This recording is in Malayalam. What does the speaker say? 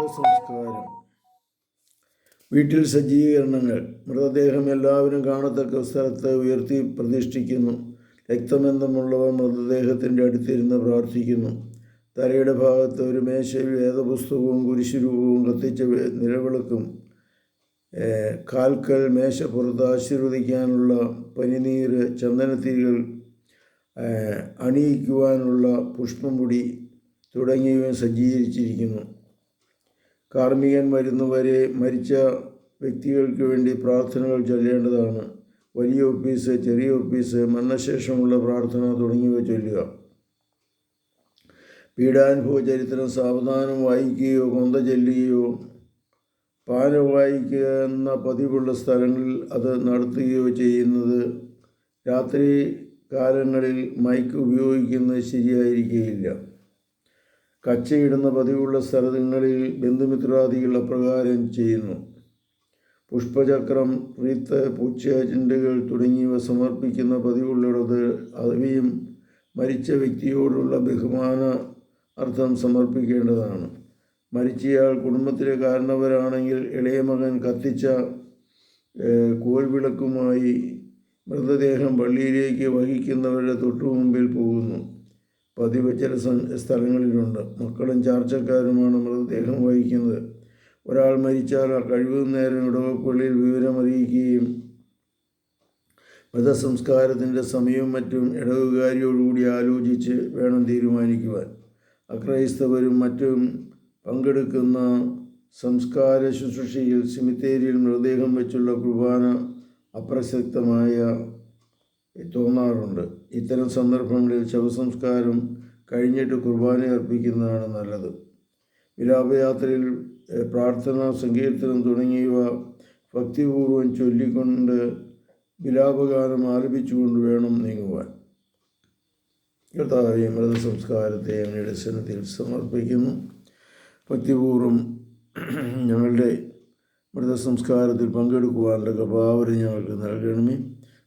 മൃതസംസ്കാരം വീട്ടിൽ സജ്ജീകരണങ്ങൾ. മൃതദേഹം എല്ലാവരും കാണത്തക്ക സ്ഥലത്ത് ഉയർത്തി പ്രതിഷ്ഠിക്കുന്നു. രക്തബന്ധമുള്ളവർ മൃതദേഹത്തിന്റെ അടുത്തിരുന്ന് പ്രാർത്ഥിക്കുന്നു. തലയുടെ ഭാഗത്ത് ഒരു മേശയിൽ വേദപുസ്തകവും കുരിശുരൂപവും കത്തിച്ച നിലവിളക്കും. കാൽക്കൽ മേശപ്പുറത്ത് ആശീർവദിക്കാനുള്ള പനിനീര് ചന്ദനത്തിരികൾ അണിയിക്കുവാനുള്ള പുഷ്പമുടി തുടങ്ങിയവ സജ്ജീകരിച്ചിരിക്കുന്നു. കാർമികൻ വരുന്നവരെ മരിച്ച വ്യക്തികൾക്ക് വേണ്ടി പ്രാർത്ഥനകൾ ചൊല്ലേണ്ടതാണ്. വലിയ ഓഫീസ് ചെറിയ ഓഫീസ് മരണശേഷമുള്ള പ്രാർത്ഥന തുടങ്ങിയവ ചൊല്ലുക. പീഡാനുഭവ ചരിത്രം സാവധാനം വായിക്കുകയോ കൊന്ത ചൊല്ലുകയോ പാന വായിക്കുക എന്ന പതിവുള്ള സ്ഥലങ്ങളിൽ അത് നടത്തുകയോ ചെയ്യുന്നത് രാത്രി കാലങ്ങളിൽ മൈക്ക് ഉപയോഗിക്കുന്നത് ശരിയായിരിക്കുകയില്ല കച്ചയിടുന്ന പതിവുള്ള സ്ഥലങ്ങളിൽ ബന്ധുമിത്രാദികൾ അപ്രകാരം ചെയ്യുന്നു. പുഷ്പചക്രം റീത്ത് പൂച്ച ചിണ്ടുകൾ തുടങ്ങിയവ സമർപ്പിക്കുന്ന പതിവുള്ളിടത്ത് അവയും മരിച്ച വ്യക്തിയോടുള്ള ബഹുമാന അർത്ഥം സമർപ്പിക്കേണ്ടതാണ്. മരിച്ചയാൾ കുടുംബത്തിലെ കാരണവരാണെങ്കിൽ ഇളയ മകൻ കത്തിച്ച കോൽവിളക്കുമായി മൃതദേഹം പള്ളിയിലേക്ക് വഹിക്കുന്നവരുടെ തൊട്ടുമുമ്പിൽ പോകുന്നു. പതിവ് ചില സ്ഥലങ്ങളിലുണ്ട്. മക്കളും ചാർച്ചക്കാരുമാണ് മൃതദേഹം വഹിക്കുന്നത്. ഒരാൾ മരിച്ചാൽ ആ കഴിവും നേരം ഇടവപ്പള്ളിയിൽ വിവരമറിയിക്കുകയും മൃതസംസ്കാരത്തിന്റെ സമയവും മറ്റും ഇടവുകാരിയോടുകൂടി ആലോചിച്ച് വേണം തീരുമാനിക്കുവാൻ. അക്രൈസ്തവരും മറ്റും പങ്കെടുക്കുന്ന സംസ്കാര ശുശ്രൂഷയിൽ സിമിത്തേരിയിൽ മൃതദേഹം വെച്ചുള്ള കുർബാന അപ്രസക്തമായ തോന്നാറുണ്ട്. ഇത്തരം സന്ദർഭങ്ങളിൽ ശവസംസ്കാരം കഴിഞ്ഞിട്ട് കുർബാന അർപ്പിക്കുന്നതാണ് നല്ലത്. വിലാപയാത്രയിൽ പ്രാർത്ഥന സങ്കീർത്തനം തുടങ്ങിയവ ഭക്തിപൂർവം ചൊല്ലിക്കൊണ്ട് വിലാപഗാനം ആലപിച്ചുകൊണ്ട് വേണം നീങ്ങുവാൻ. കർത്താവെ മൃതസംസ്കാരത്തെ അങ്ങയുടെ സന്നദ്ധിയിൽ സമർപ്പിക്കുന്നു. ഭക്തിപൂർവം ഞങ്ങളുടെ മൃതസംസ്കാരത്തിൽ പങ്കെടുക്കുവാനുള്ള കപാവരം ഞങ്ങൾക്ക് നൽകണമേ.